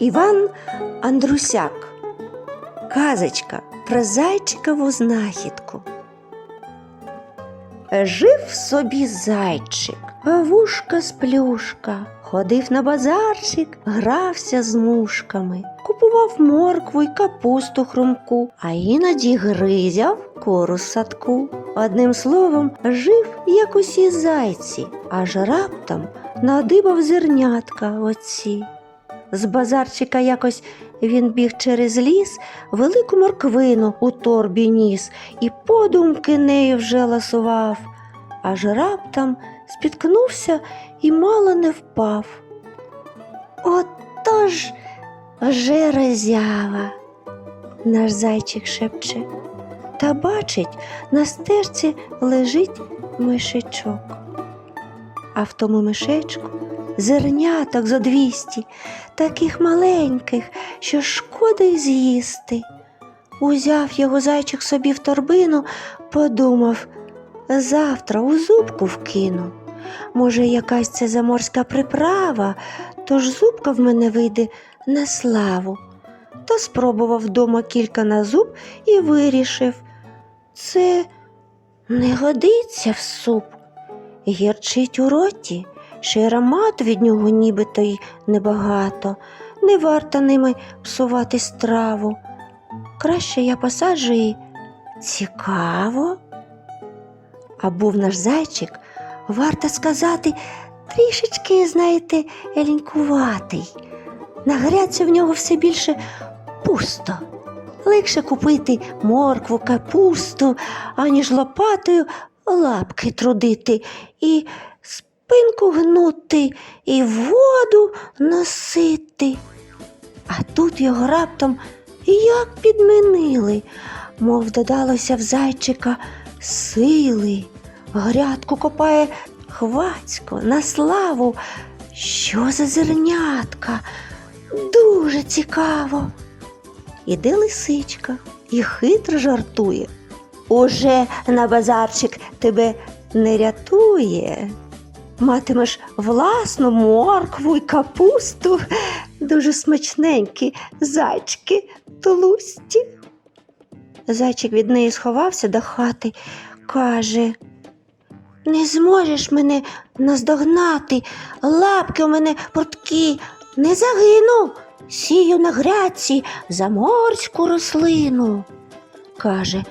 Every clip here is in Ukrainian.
Іван Андрусяк. Казочка про зайчикову знахідку. Жив собі зайчик, вушка з плюшка, ходив на базарчик, грався з мушками, купував моркву й капусту хрумку, а іноді гризяв кору садку. Одним словом, жив, як усі зайці, аж раптом надибав зернятка оці. З базарчика якось він біг через ліс, велику морквину у торбі ніс і подумки нею вже ласував, аж раптом спіткнувся і мало не впав. Отож же розява, наш зайчик шепче, та бачить, на стежці лежить мишечок. А в тому мишечку зерняток зо двісті, таких маленьких, що шкода й з'їсти. Узяв його зайчик собі в торбину, подумав, завтра у зубку вкину. Може, якась це заморська приправа, тож зубка в мене вийде на славу. Та спробував вдома кілька на зуб і вирішив, це не годиться в суп. Гірчить у роті, ще й аромату від нього нібито й небагато, не варто ними псувати страву. Краще я посаджу її цікаво. А був наш зайчик, варто сказати, трішечки, знаєте, елінькуватий. На гряці в нього все більше пусто. Легше купити моркву, капусту, аніж лопатою лапки трудити і спинку гнути, і воду носити. А тут його раптом як підмінили, мов додалося в зайчика сили. Грядку копає хвацько на славу. Що за зернятка? Дуже цікаво. Іде лисичка і хитро жартує. Уже на базарчик тебе не рятує. Матимеш власну моркву й капусту, дуже смачненькі зайчики толусті. Зайчик від неї сховався до хати, каже Не зможеш мене наздогнати, лапки у мене порткі, не загину, сію на гряці заморську рослину. Каже,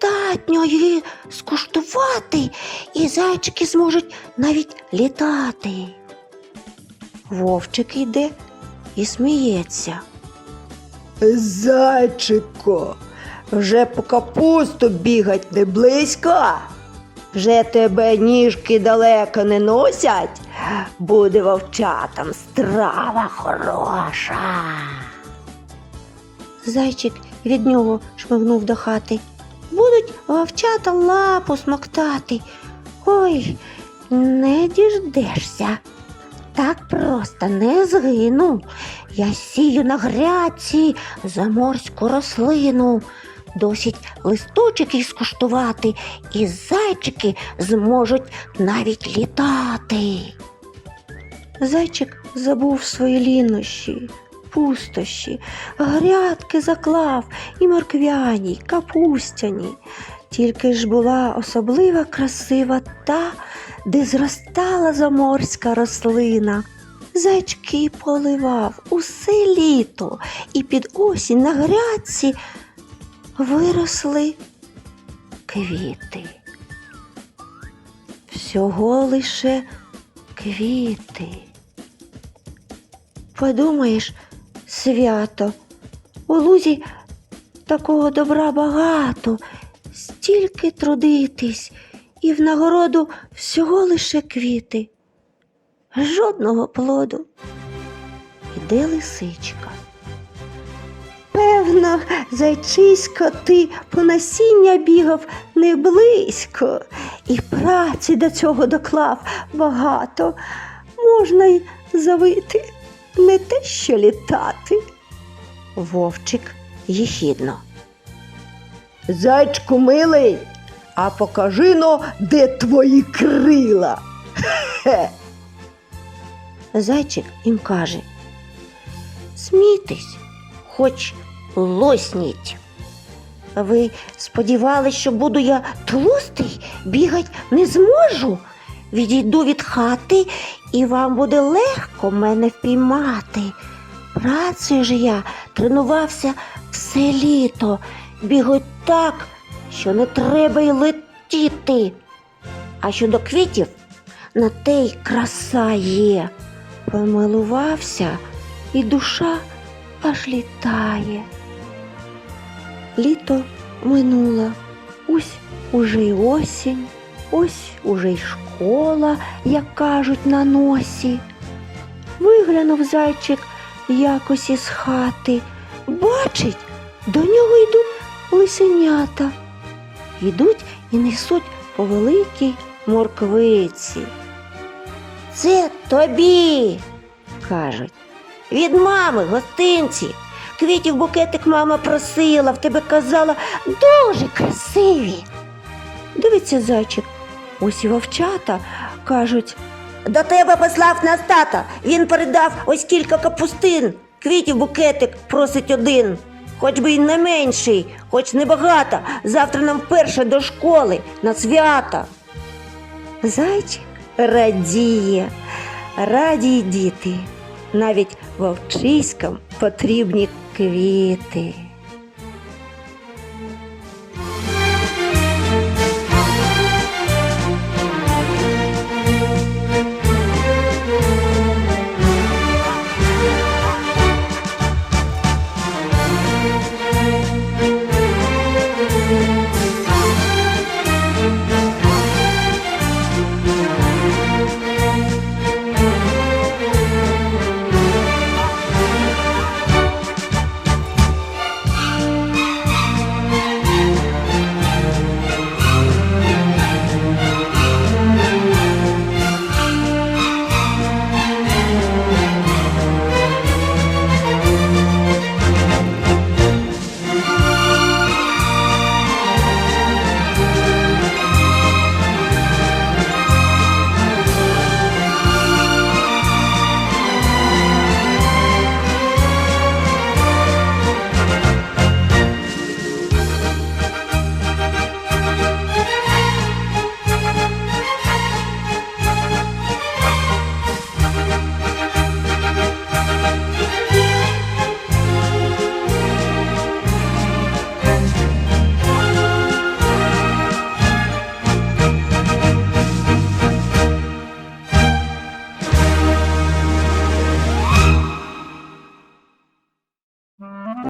достатньо її скуштувати, і зайчики зможуть навіть літати. Вовчик йде і сміється. Зайчико, вже по капусту бігать не близько. Вже тебе ніжки далеко не носять, буде вовчатам страва хороша. Зайчик від нього шмигнув до хати. Будуть вовчата лапу смоктати. Ой, не діждешся. Так просто не згину. Я сію на гряці заморську рослину. Досить листочки скуштувати, і зайчики зможуть навіть літати. Зайчик забув свої лінощі, пустощі, грядки заклав і морквяні, й капустяні. Тільки ж була особлива красива та, де зростала заморська рослина. Зайчки поливав усе літо, і під осінь на грядці виросли квіти. Всього лише квіти. Подумаєш, свято, у лузі такого добра багато, стільки трудитись, і в нагороду всього лише квіти, жодного плоду. Іде лисичка. Певно, зайчисько, ти по насіння бігав не близько, і праці до цього доклав багато. Можна й завити, не те, що літати. Вовчик єхідно. Зайчку милий, а покажи но, де твої крила. Хе. Зайчик їм каже: Смійтесь, хоч лосніть. Ви сподівались, що буду я тлустий, бігать не зможу. Відійду від хати, і вам буде легко мене впіймати. Працею ж я тренувався все літо, бігаю так, що не треба й летіти. А щодо квітів, на те й краса є. Помилувався, і душа аж літає. Літо минуло, ось уже й осінь, ось уже й школа, як кажуть, на носі. Виглянув зайчик якось із хати, бачить, до нього йдуть лисенята. Йдуть і несуть по великій морквиці. Це тобі, кажуть. Від мами гостинці. Квітів букетик мама просила, в тебе казала дуже красиві. Дивиться зайчик, ось вовчата кажуть. До тебе послав нас тата. Він передав ось кілька капустин. Квітів букетик просить один. Хоч би й не менший, хоч небагато. Завтра нам вперше до школи на свята. Зайчик радіє, раді й діти. Навіть вовчиськам потрібні квіти.